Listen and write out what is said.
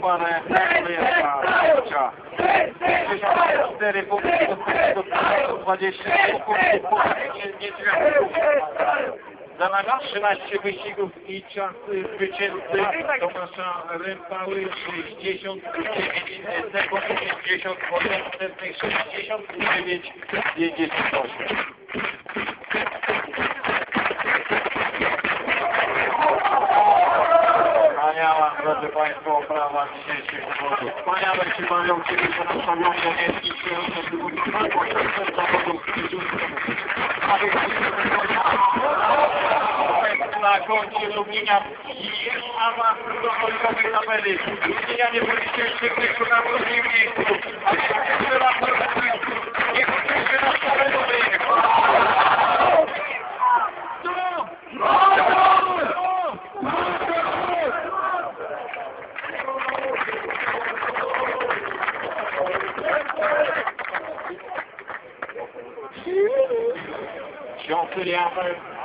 parę wyjazda. 64 punkty do 20 punktów, nie, nie Za nami 13 wyścigów i czas zwycięzcy Tomasza Rympały 69 sekund 50 po następnej 69 58. Wspaniała, drodzy Państwo, oprawa dzisiejszych zawodów. Wspaniale się bawią, kiedy po nas ogląda miejski przyjący zawodów na koncie Lublina i awans do oligowej tabeli. Lublina nie jeszcze tylko na drugim miejscu. A Don't put it out there.